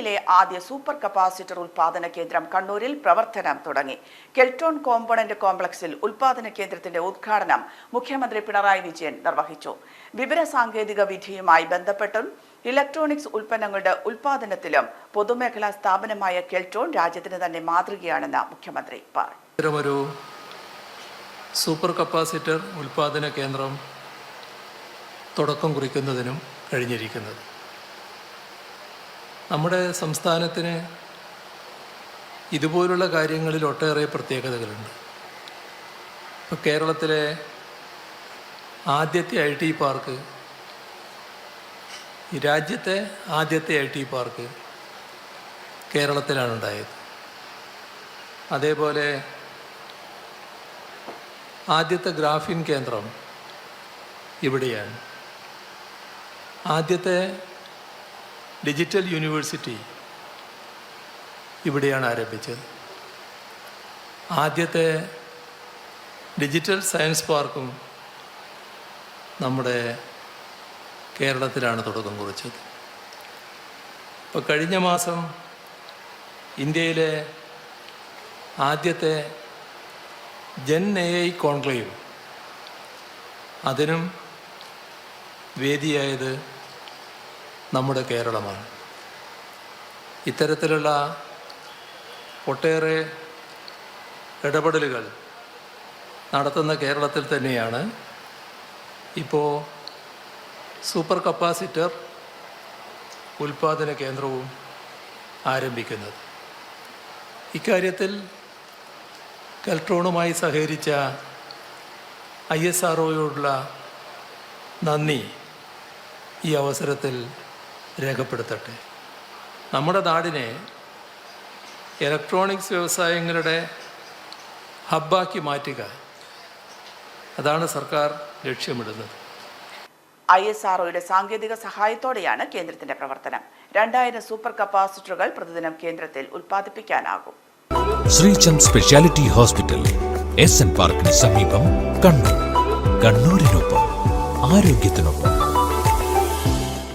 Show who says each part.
Speaker 1: ഇന്ത്യയിലെ ആദ്യ super capacitor ഉൽപാദന കേന്ദ്രം കണ്ണൂരിൽ പ്രവർത്തനം തുടങ്ങി കെൽട്ടോൺ കോമ്പണന്റ് കോംപ്ലക്സിൽ ഉൽപാദന കേന്ദ്രത്തിന്റെ ഉദ്ഘാടനം മുഖ്യമന്ത്രി പിണറായി വിജയൻ നിർവഹിച്ചു സാങ്കേതിക വിധിയുമായി ബന്ധപ്പെട്ടും ഇലക്ട്രോണിക്സ് ഉൽപ്പന്നങ്ങളുടെ ഉൽപാദനത്തിലും പൊതുമേഖലാ സ്ഥാപനമായ കെൽട്ടോൺ രാജ്യത്തിന് തന്നെ മാതൃകയാണെന്ന് മുഖ്യമന്ത്രി
Speaker 2: പറഞ്ഞു സൂപ്പർ കപ്പാസിറ്റർ ഉൽപാദന കേന്ദ്രം തുടക്കം കുറിക്കുന്നതിനും കഴിഞ്ഞിരിക്കുന്നത് നമ്മുടെ സംസ്ഥാനത്തിന് ഇതുപോലുള്ള കാര്യങ്ങളിൽ ഒട്ടേറെ പ്രത്യേകതകളുണ്ട് ഇപ്പോൾ കേരളത്തിലെ ആദ്യത്തെ ഐ ടി പാർക്ക് രാജ്യത്തെ ആദ്യത്തെ ഐ ടി പാർക്ക് കേരളത്തിലാണ് ഉണ്ടായത് അതേപോലെ ആദ്യത്തെ ഗ്രാഫിൻ കേന്ദ്രം ഇവിടെയാണ് ആദ്യത്തെ ഡിജിറ്റൽ യൂണിവേഴ്സിറ്റി ഇവിടെയാണ് ആരംഭിച്ചത് ആദ്യത്തെ ഡിജിറ്റൽ സയൻസ് പാർക്കും നമ്മുടെ കേരളത്തിലാണ് തുടക്കം കുറിച്ചത് ഇപ്പോൾ കഴിഞ്ഞ മാസം ഇന്ത്യയിലെ ആദ്യത്തെ ജൻ എ ഐ കോൺക്ലേവ് അതിനും വേദിയായത് നമ്മുടെ കേരളമാണ് ഇത്തരത്തിലുള്ള ഒട്ടേറെ ഇടപെടലുകൾ നടത്തുന്ന കേരളത്തിൽ തന്നെയാണ് ഇപ്പോൾ സൂപ്പർ കപ്പാസിറ്റർ ഉൽപ്പാദന കേന്ദ്രവും ആരംഭിക്കുന്നത് ഇക്കാര്യത്തിൽ കൽട്രോണുമായി സഹകരിച്ച ഐ എസ് ആർ നന്ദി ഈ അവസരത്തിൽ രേഖപ്പെടുത്തട്ടെ നമ്മുടെ നാടിനെ ഇലക്ട്രോണിക്സ് വ്യവസായങ്ങളുടെ ഹബ്ബാക്കി മാറ്റുക അതാണ് സർക്കാർ ലക്ഷ്യമിടുന്നത്
Speaker 1: ഐ എസ് ഒയുടെ സാങ്കേതിക സഹായത്തോടെയാണ് കേന്ദ്രത്തിന്റെ പ്രവർത്തനം രണ്ടായിരം സൂപ്പർ കപ്പാസിറ്ററുകൾ പ്രതിദിനം കേന്ദ്രത്തിൽ ഉൽപ്പാദിപ്പിക്കാനാകും Sreechand specialty hospital S N പാർക്കിന് സമീപം കണ്ണൂർ കണ്ണൂരിനൊപ്പം ആരോഗ്യത്തിനൊപ്പം